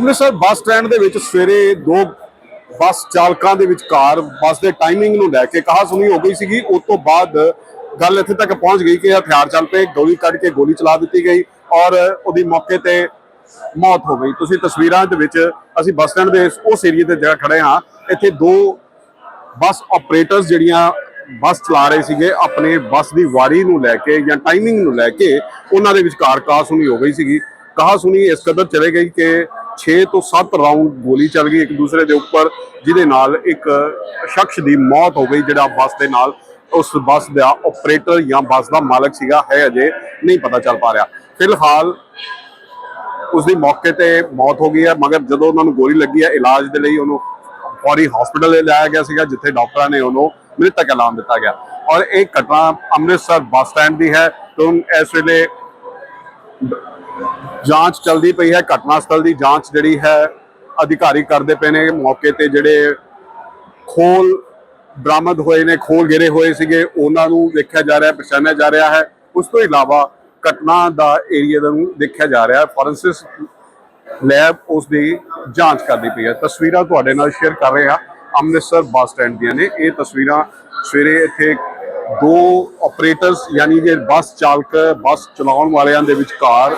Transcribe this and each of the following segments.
Amritsar bus stand ਦੇ ਵਿੱਚ ਸਵੇਰੇ ਦੋ ਬੱਸ ਚਾਲਕਾਂ ਦੇ ਵਿਚਕਾਰ ਬੱਸ ਦੇ ਟਾਈਮਿੰਗ ਨੂੰ ਲੈ ਕੇ ਕਹਾ ਸੁਣੀ ਹੋ ਗਈ ਸੀਗੀ। ਉਸ ਤੋਂ ਬਾਅਦ ਗੱਲ ਇੱਥੇ ਤੱਕ ਪਹੁੰਚ ਗਈ ਕਿ ਹਥਿਆਰ ਚੱਲ ਪਏ, ਗੋਲੀ ਕੱਢ ਕੇ ਗੋਲੀ ਚਲਾ ਦਿੱਤੀ ਗਈ ਔਰ ਉਹਦੀ ਮੌਕੇ ਤੇ ਮੌਤ ਹੋ ਗਈ। ਤੁਸੀਂ ਤਸਵੀਰਾਂ ਦੇ ਵਿੱਚ ਅਸੀਂ ਬੱਸ ਸਟੈਂਡ ਦੇ ਉਸ ਏਰੀਆ ਤੇ ਜਗ੍ਹਾ ਖੜੇ ਹਾਂ, ਇੱਥੇ ਦੋ ਬੱਸ ਆਪਰੇਟਰਸ ਜਿਹੜੀਆਂ ਬੱਸ ਚਲਾ ਰਹੇ ਸੀਗੇ, ਆਪਣੇ ਬੱਸ ਦੀ ਵਾਰੀ ਨੂੰ ਲੈ ਕੇ ਜਾਂ ਟਾਈਮਿੰਗ ਨੂੰ ਲੈ ਕੇ ਉਹਨਾਂ ਦੇ ਵਿਚਕਾਰ ਕਾਹ ਸੁਣੀ ਹੋ ਗਈ ਸੀਗੀ। ਕਹਾ ਸੁਣੀ ਇਸ ਕਦਰ ਚਲੇ ਗਈ ਕਿ 6 ਤੋਂ 7 ਰਾਉਂਡ ਗੋਲੀ ਚੱਲ ਗਈ ਇੱਕ ਦੂਸਰੇ ਦੇ ਉੱਪਰ, ਜਿਹਦੇ ਨਾਲ ਇੱਕ ਸ਼ਖਸ ਦੀ ਮੌਤ ਹੋ ਗਈ, ਜਿਹੜਾ ਬੱਸ ਦੇ ਨਾਲ ਉਸ ਬੱਸ ਦਾ ਆਪਰੇਟਰ ਜਾਂ ਬੱਸ ਦਾ ਮਾਲਕ ਸੀਗਾ, ਹੈ ਅਜੇ ਨਹੀਂ ਪਤਾ ਚੱਲ ਪਾ ਰਿਹਾ। ਫਿਲਹਾਲ ਉਸ ਦੀ ਮੌਕੇ ਤੇ ਮੌਤ ਹੋ ਗਈ ਹੈ, ਮਗਰ ਜਦੋਂ ਉਹਨਾਂ ਨੂੰ ਗੋਲੀ ਲੱਗੀ ਹੈ, ਇਲਾਜ ਦੇ ਲਈ ਉਹਨੂੰ ਫੌਰੀ ਹਸਪੀਟਲ ਲੈ ਜਾਇਆ ਗਿਆ ਸੀਗਾ, ਜਿੱਥੇ ਡਾਕਟਰਾਂ ਨੇ ਉਹਨੂੰ ਮ੍ਰਿਤਕ ਐਲਾਨ ਦਿੱਤਾ ਗਿਆ। ਔਰ ਇਹ ਘਟਨਾ ਅੰਮ੍ਰਿਤਸਰ ਬੱਸ ਸਟੈਂਡ ਦੀ ਹੈ। ਤੇ ਇਸ ਵੇਲੇ ਜਾਂਚ ਚੱਲਦੀ ਪਈ ਹੈ, ਘਟਨਾ ਸਥਲ ਦੀ ਜਾਂਚ ਜਿਹੜੀ ਹੈ, ਅਧਿਕਾਰੀ ਕਰਦੇ ਪਏ ਨੇ। ਮੌਕੇ ਤੇ ਜਿਹੜੇ ਖੋਲ ਬਰਾਮਦ ਹੋਏ ਨੇ, ਖੋਲ ਗਿਰੇ ਹੋਏ ਸੀਗੇ, ਉਹਨਾਂ ਨੂੰ ਦੇਖਿਆ ਜਾ ਰਿਹਾ, ਪਛਾਣਿਆ ਜਾ ਰਿਹਾ ਹੈ। ਉਸ ਤੋਂ ਇਲਾਵਾ ਘਟਨਾ ਦਾ ਏਰੀਆ ਨੂੰ ਦੇਖਿਆ ਜਾ ਰਿਹਾ ਹੈ। ਫੋਰੈਂਸਿਸ ਲੈਬ ਉਸ ਦੀ ਜਾਂਚ ਕਰਦੀ ਪਈ ਹੈ। ਤਸਵੀਰਾਂ ਤੁਹਾਡੇ ਨਾਲ ਸ਼ੇਅਰ ਕਰ ਰਹੇ ਹਾਂ। ਅੰਮ੍ਰਿਤਸਰ ਬੱਸ ਸਟੈਂਡ ਦੀਆਂ ਨੇ। ਇਹ ਤਸਵੀਰਾਂ ਸਵੇਰੇ ਇੱਥੇ ਦੋ ਆਪਰੇਟਰਸ ਯਾਨੀ ਕਿ ਬੱਸ ਚਾਲਕ, ਬੱਸ ਚਲਾਉਣ ਵਾਲਿਆਂ ਦੇ ਵਿਚਕਾਰ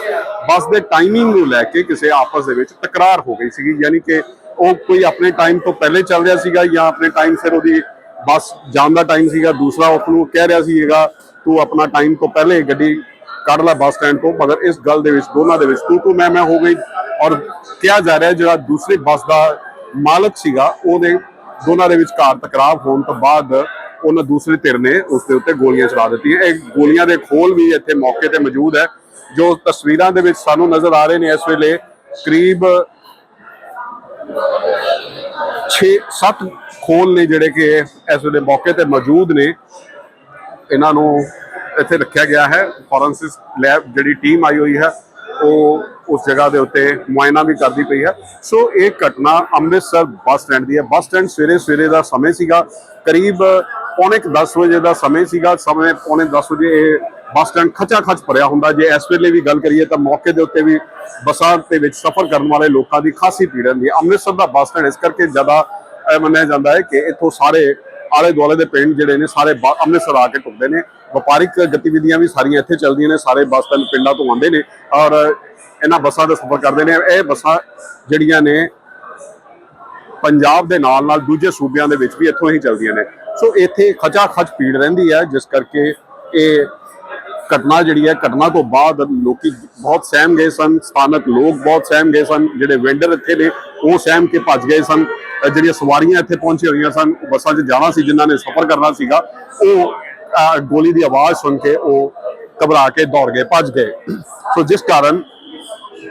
ਬੱਸ ਦੇ ਟਾਈਮਿੰਗ ਨੂੰ ਲੈ ਕੇ ਕਿਸੇ ਆਪਸ ਦੇ ਵਿੱਚ ਤਕਰਾਰ ਹੋ ਗਈ ਸੀਗੀ, ਯਾਨੀ ਕਿ ਉਹ ਕੋਈ ਆਪਣੇ ਟਾਈਮ ਤੋਂ ਪਹਿਲੇ ਚੱਲ ਰਿਹਾ ਸੀਗਾ ਜਾਂ ਆਪਣੇ ਟਾਈਮ ਸਿਰ ਉਹਦੀ ਬੱਸ ਜਾਣ ਦਾ ਟਾਈਮ ਸੀਗਾ, ਦੂਸਰਾ ਉਸ ਨੂੰ ਕਹਿ ਰਿਹਾ ਸੀਗਾ, ਤੂੰ ਆਪਣਾ ਟਾਈਮ ਤੋਂ ਪਹਿਲੇ ਗੱਡੀ ਕੱਢ ਲੈ ਬੱਸ ਸਟੈਂਡ ਤੋਂ। ਮਗਰ ਇਸ ਗੱਲ ਦੇ ਵਿੱਚ, ਦੋਨਾਂ ਦੇ ਵਿੱਚ ਤੂੰ ਤੂੰ ਮੈਂ ਮੈਂ ਹੋ ਗਈ ਔਰ ਕਿਹਾ ਜਾ ਰਿਹਾ ਜਿਹੜਾ ਦੂਸਰੀ ਬੱਸ ਦਾ ਮਾਲਕ ਸੀਗਾ, ਉਹਦੇ ਦੋਨਾਂ ਦੇ ਵਿਚਕਾਰ ਟਕਰਾਅ ਹੋਣ ਤੋਂ ਬਾਅਦ ਉਹਨਾਂ ਦੂਸਰੀ ਧਿਰ ਨੇ ਉਸ ਦੇ ਉੱਤੇ ਗੋਲੀਆਂ ਚਲਾ ਦਿੱਤੀਆਂ। ਇਹ ਗੋਲੀਆਂ ਦੇ ਖੋਲ ਵੀ ਇੱਥੇ ਮੌਕੇ ਤੇ ਮੌਜੂਦ ਹੈ, ਜੋ ਤਸਵੀਰਾਂ ਦੇ ਵਿੱਚ ਸਾਨੂੰ ਨਜ਼ਰ ਆ ਰਹੇ ਨੇ ਇਸ ਵੇਲੇ ਕਰੀਬ 6 7 ਖੋਲ ਨੇ ਜਿਹੜੇ ਕਿ ਇਸ ਵੇਲੇ ਮੌਕੇ ਤੇ ਮੌਜੂਦ ਨੇ। ਇਹਨਾਂ ਨੂੰ ਇੱਥੇ ਰੱਖਿਆ ਗਿਆ ਹੈ। ਫੋਰੈਂਸਿਕ ਲੈਬ ਜਿਹੜੀ ਟੀਮ ਆਈ ਹੋਈ ਹੈ ਉਹ ਉਸ ਜਗ੍ਹਾ ਦੇ ਉੱਤੇ ਮੁਆਇਨਾ ਵੀ ਕਰਦੀ ਪਈ ਹੈ। ਸੋ ਇਹ ਘਟਨਾ ਅੰਮ੍ਰਿਤਸਰ ਬੱਸ ਸਟੈਂਡ ਦੀ ਹੈ। ਬੱਸ ਸਟੈਂਡ ਸਵੇਰੇ ਸਵੇਰੇ ਦਾ ਸਮੇਂ ਸੀਗਾ। ਕਰੀਬ ਪੌਣੇ 10 ਵਜੇ ਦਾ ਸਮੇਂ ਸੀਗਾ। ਸਮੇਂ ਪੌਣੇ 10 ਵਜੇ ਇਹ ਬੱਸ ਸਟੈਂਡ ਖਚਾ ਖਚ ਭਰਿਆ ਹੁੰਦਾ। ਜੇ ਇਸ ਵੇਲੇ ਵੀ ਗੱਲ ਕਰੀਏ ਤਾਂ ਮੌਕੇ ਦੇ ਉੱਤੇ ਵੀ ਬੱਸਾਂ ਦੇ ਵਿੱਚ ਸਫ਼ਰ ਕਰਨ ਵਾਲੇ ਲੋਕਾਂ ਦੀ ਖਾਸੀ ਭੀੜ ਹੁੰਦੀ ਹੈ। ਅੰਮ੍ਰਿਤਸਰ ਦਾ ਬੱਸ ਸਟੈਂਡ ਇਸ ਕਰਕੇ ਜ਼ਿਆਦਾ, ਇਹ ਮੰਨਿਆ ਜਾਂਦਾ ਹੈ ਕਿ ਇੱਥੋਂ ਸਾਰੇ ਆਲੇ ਦੁਆਲੇ ਦੇ ਪਿੰਡ ਜਿਹੜੇ ਨੇ ਸਾਰੇ ਅੰਮ੍ਰਿਤਸਰ ਆ ਕੇ ਟੁੱਟਦੇ ਨੇ। ਵਪਾਰਿਕ ਗਤੀਵਿਧੀਆਂ ਵੀ ਸਾਰੀਆਂ ਇੱਥੇ ਚੱਲਦੀਆਂ ਨੇ, ਸਾਰੇ ਬੱਸ ਸਟੈਂਡ ਪਿੰਡਾਂ ਤੋਂ ਆਉਂਦੇ ਨੇ ਔਰ ਇਹਨਾਂ ਬੱਸਾਂ ਦਾ ਸਫ਼ਰ ਕਰਦੇ ਨੇ। ਇਹ ਬੱਸਾਂ ਜਿਹੜੀਆਂ ਨੇ ਪੰਜਾਬ ਦੇ ਨਾਲ ਨਾਲ ਦੂਜੇ ਸੂਬਿਆਂ ਦੇ ਵਿੱਚ ਵੀ ਇੱਥੋਂ ਹੀ ਚੱਲਦੀਆਂ ਨੇ। ਸੋ ਇੱਥੇ ਖਚਾ ਖਚ ਭੀੜ ਰਹਿੰਦੀ ਹੈ, ਜਿਸ ਕਰਕੇ ਇਹ ਘਟਨਾ ਜਿਹੜੀ ਹੈ, ਘਟਨਾ ਤੋਂ ਬਾਅਦ ਲੋਕੀ ਬਹੁਤ ਸਹਿਮ ਗਏ ਸਨ, ਸਥਾਨਕ ਲੋਕ ਬਹੁਤ ਸਹਿਮ ਗਏ ਸਨ, ਜਿਹੜੇ ਵੈਂਡਰ ਇੱਥੇ ਨੇ, ਉਹ ਸਹਿਮ ਕੇ ਭੱਜ ਗਏ ਸਨ। ਜਿਹੜੀਆਂ ਸਵਾਰੀਆਂ ਇੱਥੇ ਪਹੁੰਚੀਆਂ ਹੋਈਆਂ ਸਨ, ਉਹ ਬੱਸਾਂ 'ਚ ਜਾਣਾ ਸੀ, ਜਿਨ੍ਹਾਂ ਨੇ ਸਫ਼ਰ ਕਰਨਾ ਸੀਗਾ, ਉਹ ਗੋਲੀ ਦੀ ਆਵਾਜ਼ ਸੁਣ ਕੇ ਉਹ ਘਬਰਾ ਕੇ ਦੌੜ ਗਏ, ਭੱਜ ਗਏ। ਸੋ ਜਿਸ ਕਾਰਨ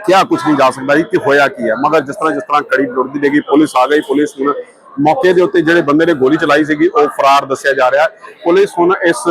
ਕਿਆ ਕੁਝ ਨਹੀਂ ਜਾ ਸਕਦਾ ਜੀ, ਕਿ ਹੋਇਆ ਕੀ ਹੈ? ਮਗਰ ਜਿਸ ਤਰ੍ਹਾਂ ਜਿਸ ਤਰ੍ਹਾਂ ਕੜੀ ਜੁੜਦੀ ਦੇਗੀ ਪੁਲਿਸ ਆ ਗਈ, ਪੁਲਿਸ ਹੁਣ ਮੌਕੇ ਦੇ ਉੱਤੇ ਜਿਹੜੇ ਬੰਦੇ ਨੇ ਗੋਲੀ ਚਲਾਈ ਸੀਗੀ, ਉਹ ਫਰਾਰ ਦੱਸਿਆ ਜਾ ਰਿਹਾ। ਪੁਲਿਸ ਹੁਣ ਇਸ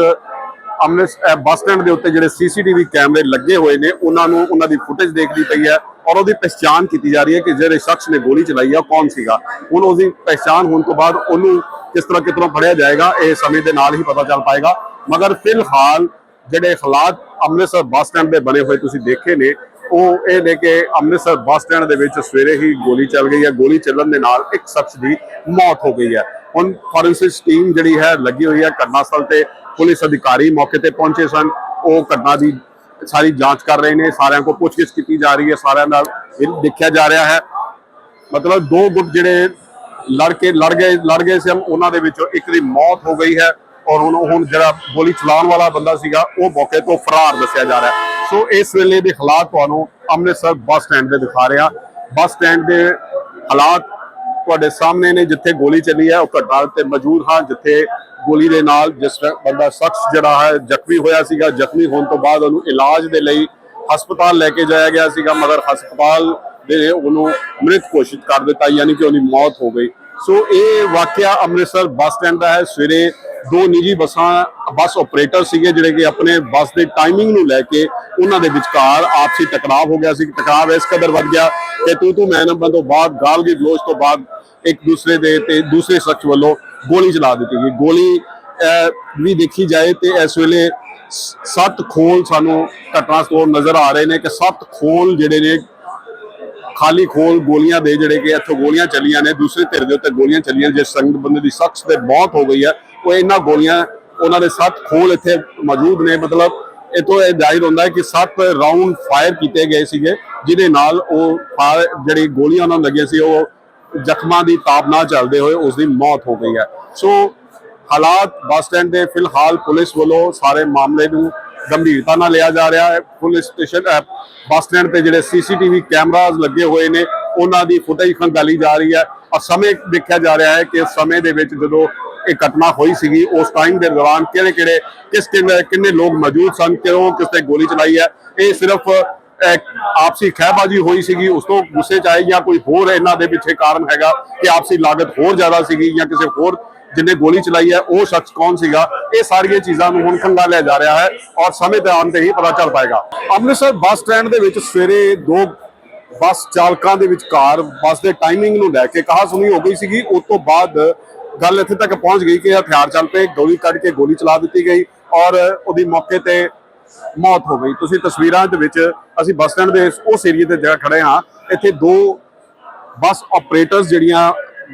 ਅੰਮ੍ਰਿਤ ਬੱਸ ਸਟੈਂਡ ਦੇ ਉੱਤੇ ਜਿਹੜੇ ਸੀਸੀਟੀਵੀ ਕੈਮਰੇ ਲੱਗੇ ਹੋਏ ਨੇ, ਉਹਨਾਂ ਨੂੰ ਉਹਨਾਂ ਦੀ ਫੁਟੇਜ ਦੇਖਦੀ ਪਈ ਹੈ ਔਰ ਉਹਦੀ ਪਛਾਣ ਕੀਤੀ ਜਾ ਰਹੀ ਹੈ ਕਿ ਜਿਹੜੇ ਸ਼ਖਸ ਨੇ ਗੋਲੀ ਚਲਾਈ ਹੈ ਉਹ ਕੌਣ ਸੀਗਾ? ਹੁਣ ਉਹਦੀ ਪਛਾਣ ਹੋਣ ਤੋਂ ਬਾਅਦ ਉਹਨੂੰ ਕਿਸ ਤਰ੍ਹਾਂ ਕਿਤੋਂ ਫੜਿਆ ਜਾਏਗਾ, ਇਹ ਸਮੇਂ ਦੇ ਨਾਲ ਹੀ ਪਤਾ ਚੱਲ ਪਾਏਗਾ। ਮਗਰ ਫਿਲਹਾਲ ਜਿਹੜੇ ਹਾਲਾਤ ਅੰਮ੍ਰਿਤਸਰ ਬੱਸ ਸਟੈਂਡ ਦੇ ਬਣੇ ਹੋਏ ਤੁਸੀਂ ਦੇਖੇ ਨੇ ਉਹ ਇਹ ਨੇ ਕੇ ਅੰਮ੍ਰਿਤਸਰ ਬੱਸ ਸਟੈਂਡ ਦੇ ਵਿੱਚ ਸਵੇਰੇ ਹੀ ਗੋਲੀ ਚੱਲ ਗਈ ਹੈ। ਗੋਲੀ ਚੱਲਣ ਦੇ ਨਾਲ ਇੱਕ ਸ਼ਖਸ ਦੀ ਮੌਤ ਹੋ ਗਈ ਹੈ। ਹੁਣ ਫੋਰੈਂਸਿਕ ਟੀਮ ਜਿਹੜੀ ਹੈ ਲੱਗੀ ਹੋਈ ਹੈ ਘਟਨਾ ਸਥਲ ਤੇ ਪੁਲਿਸ ਅਧਿਕਾਰੀ ਮੌਕੇ ਤੇ ਪਹੁੰਚੇ ਸਨ। ਉਹ ਘਟਨਾ ਦੀ ਸਾਰੀ ਜਾਂਚ ਕਰ ਰਹੇ ਨੇ। ਸਾਰਿਆਂ ਕੋਲ ਪੁੱਛਗਿੱਛ ਕੀਤੀ ਜਾ ਰਹੀ ਹੈ। ਸਾਰਿਆਂ ਨਾਲ ਦੇਖਿਆ ਜਾ ਰਿਹਾ ਹੈ। ਮਤਲਬ ਦੋ ਗੁੱਟ ਜਿਹੜੇ ਲੜ ਕੇ ਲੜ ਗਏ ਲੜ ਗਏ ਸਨ। ਉਹਨਾਂ ਦੇ ਵਿੱਚੋਂ ਇੱਕ ਦੀ ਮੌਤ ਹੋ ਗਈ ਹੈ। ਔਰ ਹੁਣ ਹੁਣ ਜਿਹੜਾ ਗੋਲੀ ਚਲਾਉਣ ਵਾਲਾ ਬੰਦਾ ਸੀਗਾ, ਉਹ ਮੌਕੇ ਤੋਂ ਫਰਾਰ ਦੱਸਿਆ ਜਾ ਰਿਹਾ ਹੈ। ਸੋ ਇਸ ਵੇਲੇ ਦੇ ਹਾਲਾਤ ਤੁਹਾਨੂੰ ਅੰਮ੍ਰਿਤਸਰ ਬੱਸ ਸਟੈਂਡ ਦੇ ਦਿਖਾ ਰਿਹਾ। ਬੱਸ ਸਟੈਂਡ ਦੇ ਹਾਲਾਤ ਤੁਹਾਡੇ ਸਾਹਮਣੇ ਨੇ, ਜਿੱਥੇ ਗੋਲੀ ਚੱਲੀ ਹੈ, ਉਹ ਘਟਨਾ ਤੇ ਮੌਜੂਦ ਹਾਂ, ਜਿੱਥੇ ਗੋਲੀ ਦੇ ਨਾਲ ਜਿਸ ਬੰਦਾ ਸ਼ਖਸ ਜਿਹੜਾ ਹੈ, ਜ਼ਖਮੀ ਹੋਇਆ ਸੀਗਾ। ਜ਼ਖਮੀ ਹੋਣ ਤੋਂ ਬਾਅਦ ਉਹਨੂੰ ਇਲਾਜ ਦੇ ਲਈ ਹਸਪਤਾਲ ਲੈ ਕੇ ਜਾਇਆ ਗਿਆ ਸੀਗਾ, ਮਗਰ ਹਸਪਤਾਲ ਦੇ ਉਹਨੂੰ ਮ੍ਰਿਤ ਘੋਸ਼ਿਤ ਕਰ ਦਿੱਤਾ, ਯਾਨੀ ਕਿ ਉਹਦੀ ਮੌਤ ਹੋ ਗਈ। ਸੋ ਇਹ ਵਾਕਿਆ ਅੰਮ੍ਰਿਤਸਰ ਬੱਸ ਸਟੈਂਡ ਦਾ ਹੈ। ਸਵੇਰੇ ਦੋ ਨਿੱਜੀ ਬੱਸਾਂ, ਬੱਸ ਆਪਰੇਟਰ ਸੀਗੇ ਜਿਹੜੇ ਕਿ ਆਪਣੇ ਬੱਸ ਦੇ ਟਾਈਮਿੰਗ ਨੂੰ ਲੈ ਕੇ ਉਹਨਾਂ ਦੇ ਵਿਚਕਾਰ ਆਪਸੀ ਟਕਰਾਅ ਹੋ ਗਿਆ ਸੀ। ਟਕਰਾਅ ਇਸ ਕਦਰ ਵੱਧ ਗਿਆ ਕਿ ਤੂੰ ਤੂੰ ਮੈਂ ਨੰਬਰ ਤੋਂ ਬਾਅਦ ਗਾਲ ਦੀ ਗਲੋਚ ਤੋਂ ਬਾਅਦ ਇੱਕ ਦੂਸਰੇ ਦੇ ਤੇ ਦੂਸਰੇ ਸ਼ਖਸ ਵੱਲੋਂ ਗੋਲੀ ਚਲਾ ਦਿੱਤੀ ਗਈ। ਗੋਲੀ ਵੀ ਦੇਖੀ ਜਾਏ ਤੇ ਇਸ ਵੇਲੇ ਸੱਤ ਖੋਲ ਸਾਨੂੰ ਘਟਨਾ ਤੋਂ ਨਜ਼ਰ ਆ ਰਹੇ ਨੇ ਕਿ ਸੱਤ ਖੋਲ ਜਿਹੜੇ ਨੇ, ਖਾਲੀ ਖੋਲ ਗੋਲੀਆਂ ਦੇ ਜਿਹੜੇ ਕਿ ਇੱਥੋਂ ਗੋਲੀਆਂ ਚੱਲੀਆਂ ਨੇ, ਦੂਸਰੇ ਧਿਰ ਦੇ ਉੱਤੇ ਗੋਲੀਆਂ ਚੱਲੀਆਂ ਜਿਸ ਸੰਗਤ ਬੰਦੇ ਦੀ ਸ਼ਖਸ ਤੇ ਮੌਤ ਹੋ ਗਈ ਹੈ। ਉਹ ਇਹਨਾਂ ਗੋਲੀਆਂ ਉਹਨਾਂ ਦੇ ਸੱਤ ਖੋਲ ਇੱਥੇ ਮੌਜੂਦ ਨੇ। ਮਤਲਬ ਇਹ ਤੋਂ ਇਹ ਜ਼ਾਹਿਰ ਹੁੰਦਾ ਹੈ ਕਿ ਸੱਤ ਰਾਉਂਡ ਫਾਇਰ ਕੀਤੇ ਗਏ ਸੀਗੇ, ਜਿਹਦੇ ਨਾਲ ਉਹ ਜਿਹੜੀ ਗੋਲੀਆਂ ਉਹਨਾਂ ਨੂੰ ਲੱਗੀਆਂ ਸੀ, ਉਹ ਜ਼ਖਮਾਂ ਦੀ ਤਾਪ ਨਾਲ ਚੱਲਦੇ ਹੋਏ ਉਸ ਦੀ ਮੌਤ ਹੋ ਗਈ ਹੈ। ਸੋ ਹਾਲਾਤ ਬੱਸ ਸਟੈਂਡ ਦੇ ਫਿਲਹਾਲ ਪੁਲਿਸ ਵੱਲੋਂ ਸਾਰੇ ਮਾਮਲੇ ਨੂੰ ਗੰਭੀਰਤਾ ਨਾਲ ਲਿਆ ਜਾ ਰਿਹਾ ਹੈ। ਪੁਲਿਸ ਸਟੇਸ਼ਨ ਬੱਸ ਸਟੈਂਡ ਤੇ ਜਿਹੜੇ ਸੀਸੀਟੀਵੀ ਕੈਮਰਾਜ਼ ਲੱਗੇ ਹੋਏ ਨੇ, ਉਹਨਾਂ ਦੀ ਫੁਟੇਜ ਖੰਗਾਲੀ ਜਾ ਰਹੀ ਹੈ। ਔਰ ਸਮੇਂ ਦੇਖਿਆ ਜਾ ਰਿਹਾ ਹੈ ਕਿ ਸਮੇਂ ਦੇ ਵਿੱਚ ਜਦੋਂ ਇਹ ਘਟਨਾ ਹੋਈ ਸੀਗੀ, ਉਸ ਟਾਈਮ ਦੇ ਦੌਰਾਨ ਕਿਹੜੇ ਕਿਹੜੇ ਕਿਸ ਕਿੰਨੇ ਲੋਕ ਮੌਜੂਦ ਸਨ ਕਿਉਂ ਕਿਸ ਤੇ ਗੋਲੀ ਚਲਾਈ ਹੈ, ਇਹ ਸਿਰਫ ਆਪਸੀ ਖਹਿਬਾਜ਼ੀ ਹੋਈ ਸੀਗੀ, ਉਸ ਤੋਂ ਗੁੱਸੇ ਚ ਆਏ ਜਾਂ ਕੋਈ ਹੋਰ ਇਹਨਾਂ ਦੇ ਪਿੱਛੇ ਕਾਰਨ ਹੈਗਾ ਕਿ ਆਪਸੀ ਲਾਗਤ ਹੋਰ ਜ਼ਿਆਦਾ ਸੀਗੀ ਜਾਂ ਕਿਸੇ ਹੋਰ ਜਿੰਨੇ ਗੋਲੀ ਚਲਾਈ ਹੈ, ਉਹ ਸ਼ਖਸ ਕੌਣ ਸੀਗਾ, ਇਹ ਸਾਰੀਆਂ ਚੀਜ਼ਾਂ ਨੂੰ ਹੁਣ ਖੰਗਾਲਿਆ ਜਾ ਰਿਹਾ ਹੈ ਔਰ ਸਮੇਂ ਤੇ ਆਉਣ ਤੇ ਹੀ ਪਤਾ ਚੱਲ ਪਾਏਗਾ। ਅੰਮ੍ਰਿਤਸਰ ਬੱਸ ਸਟੈਂਡ ਦੇ ਵਿੱਚ ਸਵੇਰੇ ਦੋ ਬੱਸ ਚਾਲਕਾਂ ਦੇ ਵਿਚਕਾਰ ਬੱਸ ਦੇ ਟਾਈਮਿੰਗ ਨੂੰ ਲੈ ਕੇ ਕਹਾ ਸੁਣੀ ਹੋ ਗਈ ਸੀਗੀ, ਉਸ ਤੋਂ ਬਾਅਦ ਗੱਲ ਇੱਥੇ ਤੱਕ ਪਹੁੰਚ ਗਈ ਕਿ ਹਥਿਆਰ ਚੱਲ ਪਏ, ਗੋਲੀ ਕੱਢ ਕੇ ਗੋਲੀ ਚਲਾ ਦਿੱਤੀ ਗਈ ਔਰ ਉਹਦੀ ਮੌਕੇ ਤੇ ਮੌਤ ਹੋ ਗਈ। ਤੁਸੀਂ ਤਸਵੀਰਾਂ ਦੇ ਵਿੱਚ ਅਸੀਂ ਬੱਸ ਸਟੈਂਡ ਦੇ ਉਸ ਏਰੀਏ ਤੇ ਜਿਹੜਾ ਖੜੇ ਹਾਂ, ਇੱਥੇ ਦੋ ਬੱਸ ਆਪਰੇਟਰਸ ਜਿਹੜੀਆਂ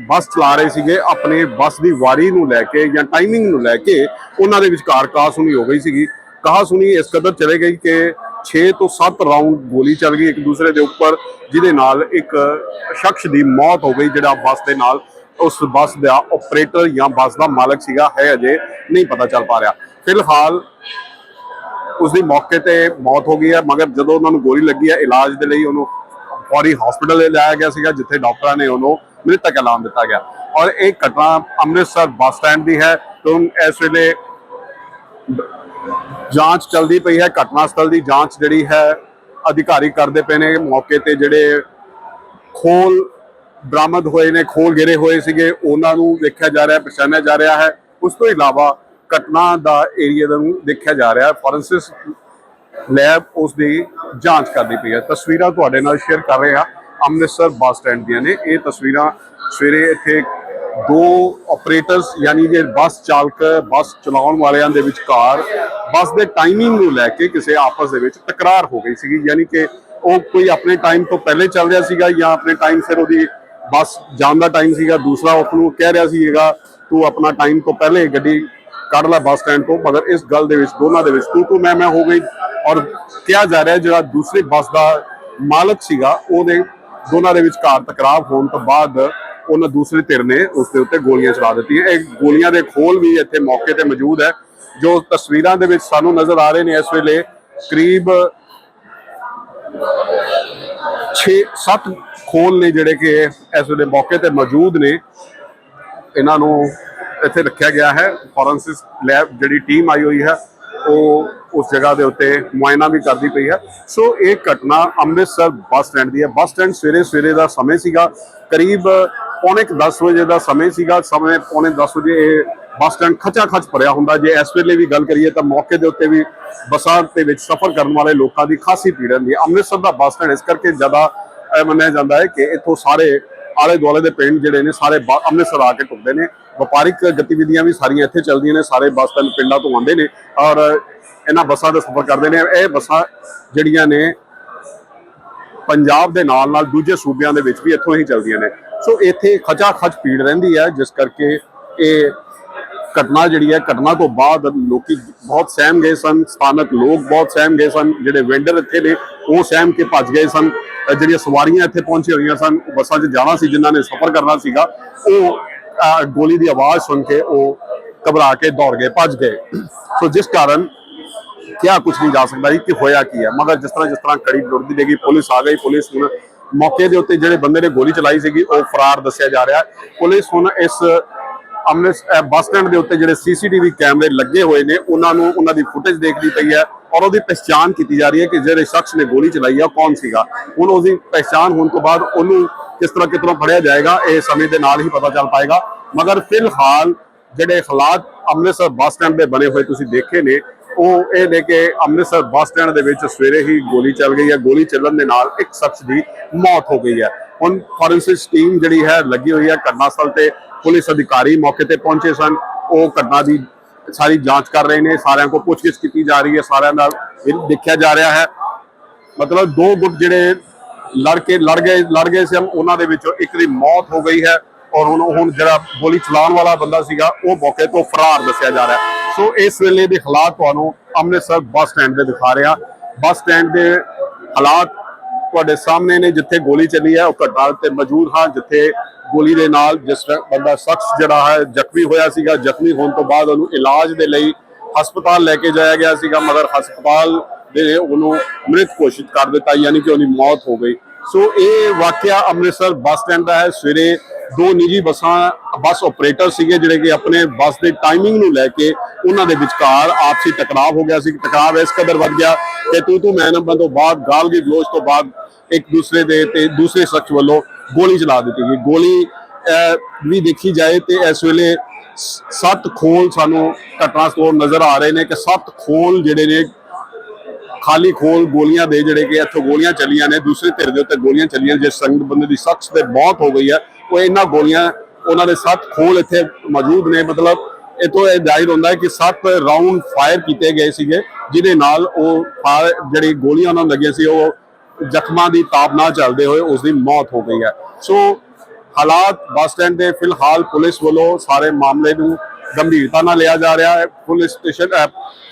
ਬੱਸ ਚਲਾ ਰਹੇ ਸੀਗੇ, ਆਪਣੇ ਬੱਸ ਦੀ ਵਾਰੀ ਨੂੰ ਲੈ ਕੇ ਜਾਂ ਟਾਈਮਿੰਗ ਨੂੰ ਲੈ ਕੇ ਉਹਨਾਂ ਦੇ ਵਿਚਕਾਰ ਕਾਹ ਹੋ ਗਈ ਸੀਗੀ। ਕਾਹ ਇਸ ਕਦਰ ਚਲੇ ਗਈ ਕਿ 6 ਤੋਂ 7 ਰਾਉਂਡ ਗੋਲੀ ਚੱਲ ਗਈ ਇੱਕ ਦੂਸਰੇ ਦੇ ਉੱਪਰ, ਜਿਹਦੇ ਨਾਲ ਇੱਕ ਸ਼ਖਸ ਦੀ ਮੌਤ ਹੋ ਗਈ ਜਿਹੜਾ ਬੱਸ ਦੇ ਨਾਲ ਉਸ ਬੱਸ ਦਾ ਆਪਰੇਟਰ ਜਾਂ ਬੱਸ ਦਾ ਮਾਲਕ ਸੀਗਾ, ਹੈ ਅਜੇ ਨਹੀਂ ਪਤਾ ਚੱਲ ਪਾ ਰਿਹਾ। ਫਿਲਹਾਲ ਉਸ ਦੀ ਮੌਕੇ ਤੇ ਮੌਤ ਹੋ ਗਈ ਹੈ, ਮਗਰ ਜਦੋਂ ਉਹਨਾਂ ਨੂੰ ਗੋਲੀ ਲੱਗੀ ਹੈ, ਇਲਾਜ ਦੇ ਲਈ ਉਹਨੂੰ ਫੌਰੀ ਹਸਪੀਟਲ ਲੈ ਜਾਇਆ ਗਿਆ ਸੀਗਾ, ਜਿੱਥੇ ਡਾਕਟਰਾਂ ਨੇ ਉਹਨੂੰ ਮ੍ਰਿਤਕ ਐਲਾਨ ਦਿੱਤਾ ਗਿਆ। ਔਰ ਇਹ ਘਟਨਾ ਅੰਮ੍ਰਿਤਸਰ ਬੱਸ ਸਟੈਂਡ ਦੀ ਹੈ, ਤੇ ਇਸ ਵੇਲੇ ਜਾਂਚ ਚੱਲਦੀ ਪਈ ਹੈ, ਘਟਨਾ ਸਥਲ ਦੀ ਜਾਂਚ ਜਿਹੜੀ ਹੈ, ਅਧਿਕਾਰੀ ਕਰਦੇ ਪਏ ਨੇ, ਮੌਕੇ ਤੇ ਜਿਹੜੇ ਖੋਲ ਬਰਾਮਦ ਹੋਏ ਨੇ, ਖੋਲ ਗਿਰੇ ਹੋਏ ਸੀਗੇ, ਉਹਨਾਂ ਨੂੰ ਦੇਖਿਆ ਜਾ ਰਿਹਾ, ਪਛਾਣਿਆ ਜਾ ਰਿਹਾ ਹੈ। ਉਸ ਤੋਂ ਇਲਾਵਾ ਘਟਨਾ ਦਾ ਏਰੀਆ ਨੂੰ ਦੇਖਿਆ ਜਾ ਰਿਹਾ ਹੈ ਫੋਰੈਂਸਿਸ ਲੈਬ ਉਸ ਦੀ ਜਾਂਚ ਕਰਦੀ ਪਈ ਹੈ। ਤਸਵੀਰਾਂ ਤੁਹਾਡੇ ਨਾਲ ਸ਼ੇਅਰ ਕਰ ਰਹੇ ਹਾਂ, ਅੰਮ੍ਰਿਤਸਰ ਬੱਸ ਸਟੈਂਡ ਦੀਆਂ ਨੇ। ਇਹ ਤਸਵੀਰਾਂ ਸਵੇਰੇ ਇੱਥੇ ਦੋ ਆਪਰੇਟਰਸ ਯਾਨੀ ਕਿ ਬੱਸ ਚਾਲਕ, ਬੱਸ ਚਲਾਉਣ ਵਾਲਿਆਂ ਦੇ ਵਿਚਕਾਰ ਬੱਸ ਦੇ ਟਾਈਮਿੰਗ ਨੂੰ ਲੈ ਕੇ ਕਿਸੇ ਆਪਸ ਦੇ ਵਿੱਚ ਤਕਰਾਰ ਹੋ ਗਈ ਸੀਗੀ। ਯਾਨੀ ਕਿ ਉਹ ਕੋਈ ਆਪਣੇ ਟਾਈਮ ਤੋਂ ਪਹਿਲੇ ਚੱਲ ਰਿਹਾ ਸੀਗਾ ਜਾਂ ਆਪਣੇ ਟਾਈਮ ਸਿਰ ਉਹਦੀ ਬੱਸ ਜਾਣ ਦਾ ਟਾਈਮ ਸੀਗਾ, ਦੂਸਰਾ ਉਸ ਨੂੰ ਕਹਿ ਰਿਹਾ ਸੀਗਾ, ਤੂੰ ਆਪਣਾ ਟਾਈਮ ਤੋਂ ਪਹਿਲੇ ਗੱਡੀ ਕੱਢ ਲੈ ਬੱਸ ਸਟੈਂਡ ਤੋਂ, ਮਗਰ ਇਸ ਗੱਲ ਦੇ ਵਿੱਚ, ਦੋਨਾਂ ਦੇ ਵਿੱਚ ਤੂੰ ਤੂੰ, ਮੈਂ ਮੈਂ ਹੋ ਗਈ। ਔਰ ਕਿਹਾ ਜਾ ਰਿਹਾ ਜਿਹੜਾ ਦੂਸਰੀ ਬੱਸ ਦਾ ਮਾਲਕ ਸੀਗਾ, ਉਹਦੇ ਦੋਨਾਂ ਦੇ ਵਿਚਕਾਰ ਟਕਰਾਅ ਹੋਣ ਤੋਂ ਬਾਅਦ ਉਹਨਾਂ ਦੂਸਰੇ ਧਿਰ ਨੇ ਉਸ ਦੇ ਉੱਤੇ ਗੋਲੀਆਂ ਚਲਾ ਦਿੱਤੀਆਂ। ਇਹ ਗੋਲੀਆਂ ਦੇ ਖੋਲ ਵੀ ਇੱਥੇ ਮੌਕੇ ਤੇ ਮੌਜੂਦ ਹੈ, ਜੋ ਤਸਵੀਰਾਂ ਦੇ ਵਿੱਚ ਸਾਨੂੰ ਨਜ਼ਰ ਆ ਰਹੇ ਨੇ ਇਸ ਵੇਲੇ ਕਰੀਬ 6 7 ਖੋਲ ਨੇ ਜਿਹੜੇ ਕਿ ਇਸ ਵੇਲੇ ਮੌਕੇ ਤੇ ਮੌਜੂਦ ਨੇ। ਇਹਨਾਂ ਨੂੰ ਇੱਥੇ ਰੱਖਿਆ ਗਿਆ ਹੈ। ਫੋਰੈਂਸਿਕ ਲੈਬ ਜਿਹੜੀ ਟੀਮ ਆਈ ਹੋਈ ਹੈ, ਉਹ ਉਸ ਜਗ੍ਹਾ ਦੇ ਉੱਤੇ ਮੁਆਇਨਾ ਵੀ ਕਰਦੀ ਪਈ ਹੈ। ਸੋ ਇਹ ਘਟਨਾ ਅੰਮ੍ਰਿਤਸਰ ਬੱਸ ਸਟੈਂਡ ਦੀ ਹੈ। ਬੱਸ ਸਟੈਂਡ ਸਵੇਰੇ ਸਵੇਰੇ ਦਾ ਸਮੇਂ ਸੀਗਾ। ਕਰੀਬ ਪੌਣੇ 10 ਵਜੇ ਦਾ ਸਮੇਂ ਸੀਗਾ। ਸਮੇਂ ਪੌਣੇ 10 ਵਜੇ ਇਹ ਬੱਸ ਸਟੈਂਡ ਖਚਾ ਖਚ ਭਰਿਆ ਹੁੰਦਾ। ਜੇ ਇਸ ਵੇਲੇ ਵੀ ਗੱਲ ਕਰੀਏ ਤਾਂ ਮੌਕੇ ਦੇ ਉੱਤੇ ਵੀ ਬੱਸਾਂ ਦੇ ਵਿੱਚ ਸਫ਼ਰ ਕਰਨ ਵਾਲੇ ਲੋਕਾਂ ਦੀ ਖਾਸੀ ਭੀੜ ਹੁੰਦੀ ਹੈ। ਅੰਮ੍ਰਿਤਸਰ ਦਾ ਬੱਸ ਸਟੈਂਡ ਇਸ ਕਰਕੇ ਜ਼ਿਆਦਾ ਇਹ ਮੰਨਿਆ ਜਾਂਦਾ ਹੈ ਕਿ ਇੱਥੋਂ ਸਾਰੇ ਆਲੇ ਦੁਆਲੇ ਦੇ ਪਿੰਡ ਜਿਹੜੇ ਨੇ, ਸਾਰੇ ਅੰਮ੍ਰਿਤਸਰ ਆ ਕੇ ਟੁੱਟਦੇ ਨੇ। ਵਪਾਰਿਕ ਗਤੀਵਿਧੀਆਂ ਵੀ ਸਾਰੀਆਂ ਇੱਥੇ ਚੱਲਦੀਆਂ ਨੇ, ਸਾਰੇ ਬੱਸ ਸਟੈਂਡ ਪਿੰਡਾਂ ਤੋਂ ਆਉਂਦੇ ਨੇ ਔਰ ਇਹਨਾਂ ਬੱਸਾਂ ਦਾ ਸਫ਼ਰ ਕਰਦੇ ਨੇ। ਇਹ ਬੱਸਾਂ ਜਿਹੜੀਆਂ ਨੇ, ਪੰਜਾਬ ਦੇ ਨਾਲ ਨਾਲ ਦੂਜੇ ਸੂਬਿਆਂ ਦੇ ਵਿੱਚ ਵੀ ਇੱਥੋਂ ਹੀ ਚੱਲਦੀਆਂ ਨੇ। ਸੋ ਇੱਥੇ ਖਚਾ ਖਚ ਭੀੜ ਰਹਿੰਦੀ ਹੈ, ਜਿਸ ਕਰਕੇ ਇਹ ਘਟਨਾ ਜਿਹੜੀ ਹੈ, ਘਟਨਾ ਤੋਂ ਬਾਅਦ ਲੋਕੀ ਬਹੁਤ ਸਹਿਮ ਗਏ ਸਨ, ਸਥਾਨਕ ਲੋਕ ਬਹੁਤ ਸਹਿਮ ਗਏ ਸਨ, ਜਿਹੜੇ ਵੈਂਡਰ ਇੱਥੇ ਨੇ, ਉਹ ਸਹਿਮ ਕੇ ਭੱਜ ਗਏ ਸਨ। ਜਿਹੜੀਆਂ ਸਵਾਰੀਆਂ ਇੱਥੇ ਪਹੁੰਚੀਆਂ ਹੋਈਆਂ ਸਨ, ਬੱਸਾਂ 'ਚ ਜਾਣਾ ਸੀ, ਜਿਨ੍ਹਾਂ ਨੇ ਸਫ਼ਰ ਕਰਨਾ ਸੀਗਾ, ਉਹ ਗੋਲੀ ਦੀ ਆਵਾਜ਼ ਸੁਣ ਕੇ ਉਹ ਘਬਰਾ ਕੇ ਦੌੜ ਗਏ, ਭੱਜ ਗਏ। ਸੋ ਜਿਸ ਕਾਰਨ ਕਿਆ ਕੁਝ ਨਹੀਂ ਜਾ ਸਕਦਾ ਜੀ, ਕਿ ਹੋਇਆ ਕੀ ਹੈ? ਮਗਰ ਜਿਸ ਤਰ੍ਹਾਂ ਜਿਸ ਤਰ੍ਹਾਂ ਕੜੀ ਜੁੜਦੀ ਦੇਗੀ ਪੁਲਿਸ ਆ ਗਈ, ਪੁਲਿਸ ਹੁਣ ਮੌਕੇ ਦੇ ਉੱਤੇ ਜਿਹੜੇ ਬੰਦੇ ਨੇ ਗੋਲੀ ਚਲਾਈ ਸੀਗੀ, ਉਹ ਫਰਾਰ ਦੱਸਿਆ ਜਾ ਰਿਹਾ ਪੁਲਿਸ ਹੁਣ ਇਸ ਅੰਮ੍ਰਿਤ ਬੱਸ ਸਟੈਂਡ ਦੇ ਉੱਤੇ ਜਿਹੜੇ ਸੀਸੀਟੀਵੀ ਕੈਮਰੇ ਲੱਗੇ ਹੋਏ ਨੇ, ਉਹਨਾਂ ਨੂੰ ਉਹਨਾਂ ਦੀ ਫੁਟੇਜ ਦੇਖਦੀ ਪਈ ਹੈ ਔਰ ਉਹਦੀ ਪਛਾਣ ਕੀਤੀ ਜਾ ਰਹੀ ਹੈ ਕਿ ਜਿਹੜੇ ਸ਼ਖਸ ਨੇ ਗੋਲੀ ਚਲਾਈ ਹੈ ਉਹ ਕੌਣ ਸੀਗਾ? ਹੁਣ ਉਹਦੀ ਪਛਾਣ ਹੋਣ ਤੋਂ ਬਾਅਦ ਉਹਨੂੰ ਕਿਸ ਤਰ੍ਹਾਂ ਕਿਤੋਂ ਫੜਿਆ ਜਾਏਗਾ, ਇਹ ਸਮੇਂ ਦੇ ਨਾਲ ਹੀ ਪਤਾ ਚੱਲ ਪਾਏਗਾ। ਮਗਰ ਫਿਲਹਾਲ ਜਿਹੜੇ ਹਾਲਾਤ ਅੰਮ੍ਰਿਤਸਰ ਬੱਸ ਸਟੈਂਡ ਦੇ ਬਣੇ ਹੋਏ ਤੁਸੀਂ ਦੇਖੇ ਨੇ ਉਹ ਇਹ ਨੇ ਕਿ ਅੰਮ੍ਰਿਤਸਰ ਬੱਸ ਸਟੈਂਡ ਦੇ ਵਿੱਚ ਸਵੇਰੇ ਹੀ ਗੋਲੀ ਚੱਲ ਗਈ ਹੈ। ਗੋਲੀ ਚੱਲਣ ਦੇ ਨਾਲ ਇੱਕ ਸ਼ਖਸ ਦੀ ਮੌਤ ਹੋ ਗਈ ਹੈ। ਹੁਣ ਫੋਰੈਂਸਿਕ ਟੀਮ ਜਿਹੜੀ ਹੈ ਲੱਗੀ ਹੋਈ ਹੈ ਘਟਨਾ ਸਥਲ ਤੇ ਪੁਲਿਸ ਅਧਿਕਾਰੀ ਮੌਕੇ ਤੇ ਪਹੁੰਚੇ ਸਨ। ਉਹ ਘਟਨਾ ਦੀ ਸਾਰੀ ਜਾਂਚ ਕਰ ਰਹੇ ਨੇ। ਸਾਰਿਆਂ ਕੋਲ ਪੁੱਛਗਿੱਛ ਕੀਤੀ ਜਾ ਰਹੀ ਹੈ। ਸਾਰਿਆਂ ਨਾਲ ਦੇਖਿਆ ਜਾ ਰਿਹਾ ਹੈ। ਮਤਲਬ ਦੋ ਗੁੱਟ ਜਿਹੜੇ ਲੜ ਕੇ ਲੜ ਗਏ ਲੜ ਗਏ ਸੀ। ਉਹਨਾਂ ਦੇ ਵਿੱਚੋਂ ਇੱਕ ਦੀ ਮੌਤ ਹੋ ਗਈ ਹੈ। ਔਰ ਹੁਣ ਹੁਣ ਜਿਹੜਾ ਗੋਲੀ ਚਲਾਉਣ ਵਾਲਾ ਬੰਦਾ ਸੀਗਾ, ਉਹ ਮੌਕੇ ਤੋਂ ਫਰਾਰ ਦੱਸਿਆ ਜਾ ਰਿਹਾ। ਸੋ ਇਸ ਵੇਲੇ ਦੇ ਹਾਲਾਤ ਤੁਹਾਨੂੰ ਅੰਮ੍ਰਿਤਸਰ ਬੱਸ ਸਟੈਂਡ ਦੇ ਦਿਖਾ ਰਿਹਾ। ਬੱਸ ਸਟੈਂਡ ਦੇ ਹਾਲਾਤ ਤੁਹਾਡੇ ਸਾਹਮਣੇ ਨੇ, ਜਿੱਥੇ ਗੋਲੀ ਚੱਲੀ ਹੈ, ਉਹ ਘਟਨਾ ਤੇ ਮੌਜੂਦ ਹਾਂ, ਜਿੱਥੇ ਗੋਲੀ ਦੇ ਨਾਲ ਜਿਸ ਬੰਦਾ ਸ਼ਖਸ ਜਿਹੜਾ ਹੈ, ਜ਼ਖਮੀ ਹੋਇਆ ਸੀਗਾ। ਜ਼ਖਮੀ ਹੋਣ ਤੋਂ ਬਾਅਦ ਉਹਨੂੰ ਇਲਾਜ ਦੇ ਲਈ ਹਸਪਤਾਲ ਲੈ ਕੇ ਜਾਇਆ ਗਿਆ ਸੀਗਾ, ਮਗਰ ਹਸਪਤਾਲ ਦੇ ਉਹਨੂੰ ਮ੍ਰਿਤ ਘੋਸ਼ਿਤ ਕਰ ਦਿੱਤਾ, ਯਾਨੀ ਕਿ ਉਹਦੀ ਮੌਤ ਹੋ ਗਈ। ਸੋ ਇਹ ਵਾਕਿਆ ਅੰਮ੍ਰਿਤਸਰ ਬੱਸ ਸਟੈਂਡ ਦਾ ਹੈ। ਸਵੇਰੇ ਦੋ ਨਿੱਜੀ ਬੱਸਾਂ, ਬੱਸ ਆਪਰੇਟਰ ਸੀਗੇ, ਜਿਹੜੇ ਕਿ ਆਪਣੇ ਬੱਸ ਦੇ ਟਾਈਮਿੰਗ ਨੂੰ ਲੈ ਕੇ ਉਹਨਾਂ ਦੇ ਵਿਚਕਾਰ ਆਪਸੀ ਟਕਰਾਅ ਹੋ ਗਿਆ ਸੀ। ਟਕਰਾਅ ਇਸ ਕਦਰ ਵੱਧ ਗਿਆ ਕਿ ਤੂੰ ਤੂੰ ਮੈਂ ਨੰਬਰ ਤੋਂ ਬਾਅਦ ਗਾਲ ਦੀ ਗਲੋਚ ਤੋਂ ਬਾਅਦ ਇੱਕ ਦੂਸਰੇ ਦੇ ਤੇ ਦੂਸਰੇ ਸ਼ਖਸ ਵੱਲੋਂ ਗੋਲੀ ਚਲਾ ਦਿੱਤੀ ਗਈ। ਗੋਲੀ ਵੀ ਦੇਖੀ ਜਾਏ ਤੇ ਇਸ ਵੇਲੇ ਸੱਤ ਖੋਲ ਸਾਨੂੰ ਘਟਨਾ ਸਥਾਨ ਨਜ਼ਰ ਆ ਰਹੇ ਨੇ ਕਿ ਸੱਤ ਖੋਲ ਜਿਹੜੇ ਨੇ ਖਾਲੀ ਖੋਲ ਗੋਲੀਆਂ ਦੇ ਜਿਹੜੇ ਕਿ ਇੱਥੋਂ ਗੋਲੀਆਂ ਚੱਲੀਆਂ ਨੇ, ਦੂਸਰੇ ਧਿਰ ਦੇ ਉੱਤੇ ਗੋਲੀਆਂ ਚੱਲੀਆਂ ਜਿਸ ਸੰਗਤ ਬੰਦੇ ਦੀ ਸ਼ਖਸ ਤੇ ਮੌਤ ਹੋ ਗਈ ਹੈ, ਉਹ ਇਹਨਾਂ ਗੋਲੀਆਂ, ਉਹਨਾਂ ਦੇ ਸੱਤ ਖੋਲ ਇੱਥੇ ਮੌਜੂਦ ਨੇ। ਮਤਲਬ ਇਹ ਤੋਂ ਇਹ ਜ਼ਾਹਿਰ ਹੁੰਦਾ ਹੈ ਕਿ ਸੱਤ ਰਾਉਂਡ ਫਾਇਰ ਕੀਤੇ ਗਏ ਸੀਗੇ, ਜਿਹਦੇ ਨਾਲ ਉਹ ਫਾਇਰ- ਜਿਹੜੀ ਗੋਲੀਆਂ ਉਹਨਾਂ ਨੂੰ ਲੱਗੀਆਂ ਸੀ, ਉਹ ਜ਼ਖਮਾਂ ਦੀ ਤਾਪ ਨਾਲ ਚੱਲਦੇ ਹੋਏ ਉਸ ਦੀ ਮੌਤ ਹੋ ਗਈ ਹੈ। ਸੋ ਹਾਲਾਤ ਬੱਸ ਸਟੈਂਡ ਦੇ ਫਿਲਹਾਲ ਪੁਲਿਸ ਵੱਲੋਂ ਸਾਰੇ ਮਾਮਲੇ ਨੂੰ ਗੰਭੀਰਤਾ ਨਾਲ ਲਿਆ ਜਾ ਰਿਹਾ ਹੈ। ਪੁਲਿਸ ਸਟੇਸ਼ਨ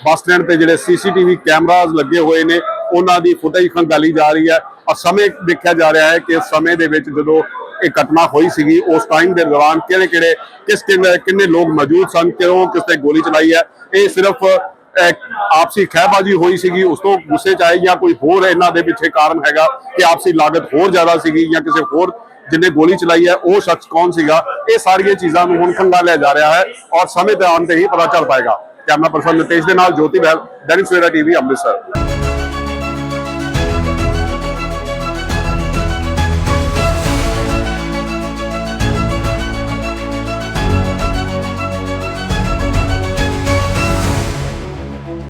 ਬੱਸ ਸਟੈਂਡ ਤੇ ਜਿਹੜੇ ਸੀਸੀਟੀਵੀ ਕੈਮਰਾਜ਼ ਲੱਗੇ ਹੋਏ ਨੇ, ਉਹਨਾਂ ਦੀ ਫੁਟੇਜ ਖੰਗਾਲੀ ਜਾ ਰਹੀ ਹੈ। ਔਰ ਸਮੇਂ ਦੇਖਿਆ ਜਾ ਰਿਹਾ ਹੈ ਕਿ ਸਮੇਂ ਦੇ ਵਿੱਚ ਜਦੋਂ ਇਹ ਘਟਨਾ ਹੋਈ ਸੀਗੀ, ਉਸ ਟਾਈਮ ਦੇ ਦੌਰਾਨ ਕਿਹੜੇ ਕਿਹੜੇ, ਕਿਸ ਕਿੰਨੇ ਲੋਕ ਮੌਜੂਦ ਸਨ ਕਿਉਂ ਕਿਸ ਤੇ ਗੋਲੀ ਚਲਾਈ ਹੈ। ਇਹ ਸਿਰਫ ਆਪਸੀ ਖਹਿਬਾਜ਼ੀ ਹੋਈ ਸੀਗੀ। ਉਸ ਤੋਂ ਗੁੱਸੇ ਚ ਆਏ ਜਾਂ ਕੋਈ ਹੋਰ ਇਹਨਾਂ ਦੇ ਪਿੱਛੇ ਕਾਰਨ ਹੈਗਾ ਕਿ ਆਪਸੀ ਲਾਗਤ ਹੋਰ ਜ਼ਿਆਦਾ ਸੀਗੀ ਜਾਂ ਕਿਸੇ ਹੋਰ ਜਿਹਨੇ ਗੋਲੀ ਚਲਾਈ ਹੈ, ਉਹ ਸ਼ਖਸ ਕੌਣ ਸੀਗਾ? ਇਹ ਸਾਰੀਆਂ ਚੀਜ਼ਾਂ ਨੂੰ ਹੁਣ ਖੰਗਾਲਿਆ ਜਾ ਰਿਹਾ ਹੈ ਔਰ ਸਮੇਂ ਤੇ ਆਉਣ ਤੇ ਹੀ ਪਤਾ ਚੱਲ ਪਾਏਗਾ। ਕੈਮਰਾ ਪਰਸਨ ਨਿਤੇਸ਼ ਦੇ ਨਾਲ ਜੋਤੀ ਬਹਿਲ, ਦੈਨਿਕ ਸਵੇਰਾ ਟੀਵੀ, ਅੰਮ੍ਰਿਤਸਰ।